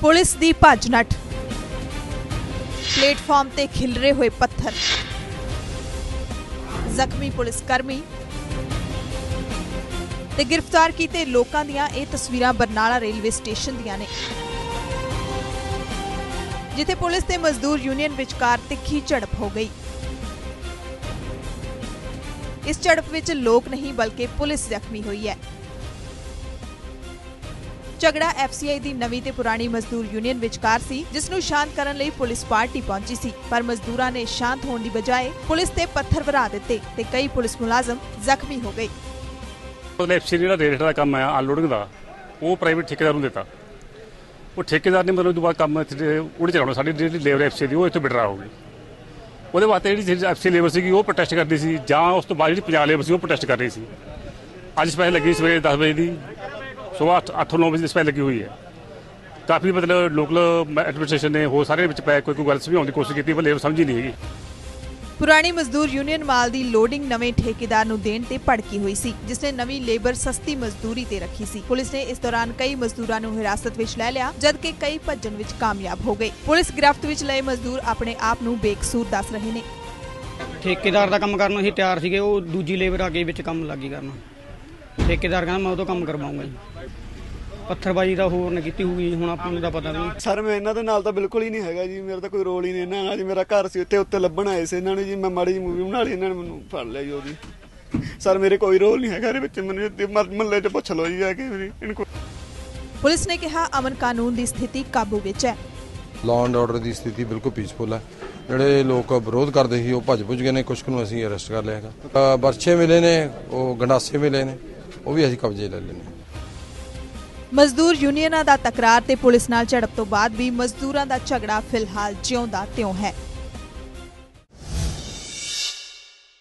Police ਦੀ ਭੱਜ ਨੱਠ। Platform ਤੇ ਖਿਲਰੇ ਹੋਏ ਪੱਥਰ। ਜ਼ਖਮੀ ਪੁਲਿਸ ਕਰਮੀ ਤੇ ਗ੍ਰਿਫਤਾਰ ਕੀਤੇ ਲੋਕਾਂ ਦੀਆਂ ਇਹ ਤਸਵੀਰਾਂ ਬਰਨਾਲਾ ਰੇਲਵੇ ਸਟੇਸ਼ਨ ਦੀਆਂ ਨੇ। ਜਿੱਥੇ ਪੁਲਿਸ ਤੇ ਮਜ਼ਦੂਰ ਯੂਨੀਅਨ ਵਿਚਕਾਰ ਤਿੱਖੀ ਝੜਪ ਹੋ ਗਈ। ਇਸ ਝੜਪ ਵਿੱਚ ਲੋਕ ਨਹੀਂ ਬਲਕਿ ਪੁਲਿਸ ਜ਼ਖਮੀ ਹੋਈ ਹੈ। ਝਗੜਾ ਐਫਸੀਆਈ ਦੀ ਨਵੀਂ ਤੇ ਪੁਰਾਣੀ ਮਜ਼ਦੂਰ ਯੂਨੀਅਨ ਵਿਚਕਾਰ ਸੀ ਜਿਸ ਨੂੰ ਸ਼ਾਂਤ ਕਰਨ ਲਈ ਪੁਲਿਸ ਪਾਰਟੀ ਪਹੁੰਚੀ ਸੀ। ਪਰ ਮਜ਼ਦੂਰਾਂ ਨੇ ਸ਼ਾਂਤ ਹੋਣ ਦੀ ਬਜਾਏ ਪੁਲਿਸ ਤੇ ਪੱਥਰ ਵਰਾ ਦਿੱਤੇ ਤੇ ਕਈ ਪੁਲਿਸ ਮੁਲਾਜ਼ਮ ਜ਼ਖਮੀ ਹੋ ਗਏ। ਉਹਨੇ ਐਫਸੀ ਜਿਹੜਾ ਰੇਟ ਦਾ ਕੰਮ ਆ ਅਨਲੋਡਿੰਗ ਦਾ, ਉਹ ਪ੍ਰਾਈਵੇਟ ਠੇਕੇਦਾਰ ਨੂੰ ਦਿੱਤਾ। ਉਹ ਠੇਕੇਦਾਰ ਨੇ ਮਤਲਬ ਦੁਬਾਰਾ ਕੰਮ ਇੱਥੇ ਉਹਦੇ ਚਲਾਉਣਾ ਸਾਡੀ ਜਿਹੜੀ ਲੇਬਰ ਐਫਸੀ ਦੀ, ਉਹ ਇੱਥੇ ਬਿਡਰਾ ਹੋ ਗਈ। ਉਹਦੇ ਵਾਸਤੇ ਜਿਹੜੀ ਐਫਸੀ ਲੇਬਰ ਸੀਗੀ, ਉਹ ਪ੍ਰੋਟੈਸਟ ਕਰਦੀ ਸੀ, ਜਾਂ ਉਸ ਤੋਂ ਬਾਅਦ ਜਿਹੜੀ ਪੰਜਾਬ ਲੇਬਰ ਸੀ, ਉਹ ਪ੍ਰੋਟੈਸਟ ਕਰ ਰਹੀ ਸੀ। ਅੱਜ ਸਪੈਸ਼ਲ ਲੱਗੀ ਸਵੇਰੇ 10 ਵਜੇ ਦੀ। ਸਵੇਰ 8-9 ਵਜੇ ਦੀ ਸਪੈਸ਼ਲ ਲੱਗੀ ਹੋਈ ਹੈ। ਕਾਫੀ ਮਤਲਬ ਲੋਕਲ ਐਡਮਿਨਿਸਟ੍ਰੇਸ਼ਨ ਨੇ ਹੋਰ ਸਾਰੇ ਵਿੱਚ ਪੈ ਕੋਈ ਕੋਈ ਗੱਲ ਸਮਝਾਉਣ ਦੀ ਕੋਸ਼ਿਸ਼ ਕੀਤੀ ਪਰ ਲੇਬਰ ਸਮਝੀ ਨਹੀਂ ਹੈਗੀ। ਪੁਰਾਣੀ ਮਜ਼ਦੂਰ ਯੂਨੀਅਨ ਮਾਲ ਦੀ ਲੋਡਿੰਗ ਨਵੇਂ ਠੇਕੇਦਾਰ ਨੂੰ ਦੇਣ ਤੇ ਭੜਕੀ ਹੋਈ ਸੀ ਜਿਸ ਨੇ ਨਵੀਂ ਲੇਬਰ ਸਸਤੀ ਮਜ਼ਦੂਰੀ ਤੇ ਰੱਖੀ ਸੀ। ਪੁਲਿਸ ਨੇ ਇਸ ਦੌਰਾਨ ਕਈ ਮਜ਼ਦੂਰਾਂ ਨੂੰ ਹਿਰਾਸਤ ਵਿੱਚ ਲੈ ਲਿਆ ਜਦਕਿ ਕਈ ਭੱਜਣ ਵਿੱਚ ਕਾਮਯਾਬ ਹੋ ਗਏ। ਪੁਲਿਸ ਗ੍ਰਿਫਤ ਵਿੱਚ ਲਏ ਮਜ਼ਦੂਰ ਆਪਣੇ ਆਪ ਨੂੰ ਬੇਕਸੂਰ ਦੱਸ ਰਹੇ ਨੇ। ਠੇਕੇਦਾਰ ਦਾ ਕੰਮ ਕਰਨ ਨੂੰ ਅਸੀਂ ਤਿਆਰ ਸੀਗੇ ਉਹ ਦੂਜੀ ਲੇਬਰ ਆ ਕੇ ਵਿੱਚ ਕੰਮ ਲੱਗੀ ਕਰਨਾ। ਠੇਕੇਦਾਰ ਕਹਿੰਦਾ ਮੈਂ ਉਹ ਤੋਂ ਕੰਮ ਕਰਵਾਉਂਗਾ ਜੀ। ਪੱਥਰਬਾਜੀ ਦਾ ਹੋਰ ਨੇ ਕੀਤੀ ਹੋਊਗੀ ਹੁਣ ਆਪਾਂ ਨੂੰ ਤਾਂ ਪਤਾ ਨਹੀਂ ਸਰ ਮੈਂ ਇਹਨਾਂ ਦੇ ਨਾਲ ਤਾਂ ਬਿਲਕੁਲ ਹੀ ਨਹੀਂ ਹੈਗਾ ਜੀ। ਮੇਰਾ ਤਾਂ ਕੋਈ ਰੋਲ ਹੀ ਨਹੀਂ ਇਹਨਾਂ ਨਾਲ ਜੀ। ਮੇਰਾ ਘਰ ਸੀ ਉੱਤੇ ਉੱਤੇ ਲੱਭਣ ਆਏ ਸੀ ਇਹਨਾਂ ਨੇ ਜੀ। ਮੈਂ ਮਾੜੀ ਜੀ ਮੂਵੀ ਬਣਾ ਲਈ ਇਹਨਾਂ ਨੇ ਮੈਨੂੰ ਫੜ ਲਿਆ ਜੀ ਉਹਦੀ। ਸਰ ਮੇਰੇ ਕੋਈ ਰੋਲ ਨਹੀਂ ਹੈਗਾ ਇਹਦੇ ਵਿੱਚ। ਮੈਨੂੰ ਮੱਲੇ 'ਚ ਪੁੱਛ ਲਓ ਜੀ ਜਾ ਕੇ ਵੀ ਇਹਨੂੰ ਕੋਈ ਪੁਲਿਸ ਨੇ ਕਿਹਾ ਅਮਨ ਕਾਨੂੰਨ ਦੀ ਸਥਿਤੀ ਕਾਬੂ ਵਿੱਚ ਹੈ। ਲਾਅ ਐਂਡ ਆਰਡਰ ਦੀ ਸਥਿਤੀ ਬਿਲਕੁਲ ਪੀਸਫੁਲ ਹੈ। ਜਿਹੜੇ ਲੋਕ ਵਿਰੋਧ ਕਰਦੇ ਸੀ ਉਹ ਭੱਜ ਭੁੱਜ ਗਏ ਨੇ। ਕੁਝ ਨੂੰ ਅਸੀਂ ਅਰੈਸਟ ਕਰ ਲਿਆ ਹੈਗਾ। ਅ, ਬਰਛੇ ਮਿਲੇ ਨੇ ਉਹ ਗੰਡਾਸੇ ਮਿਲੇ ਨੇ। ਉਹ ਵੀ ਅਸੀਂ ਕਬਜ਼ੇ ਲੈ ਲਏ ਮਜ਼ਦੂਰ ਯੂਨੀਅਨਾਂ ਦਾ ਤਕਰਾਰ ਤੇ ਪੁਲਿਸ ਨਾਲ ਝੜਪ ਤੋਂ ਬਾਅਦ ਵੀ ਮਜ਼ਦੂਰਾਂ ਦਾ ਝਗੜਾ ਫਿਲਹਾਲ ਜਿਉਂਦਾ ਤਿਉਂ ਹੈ।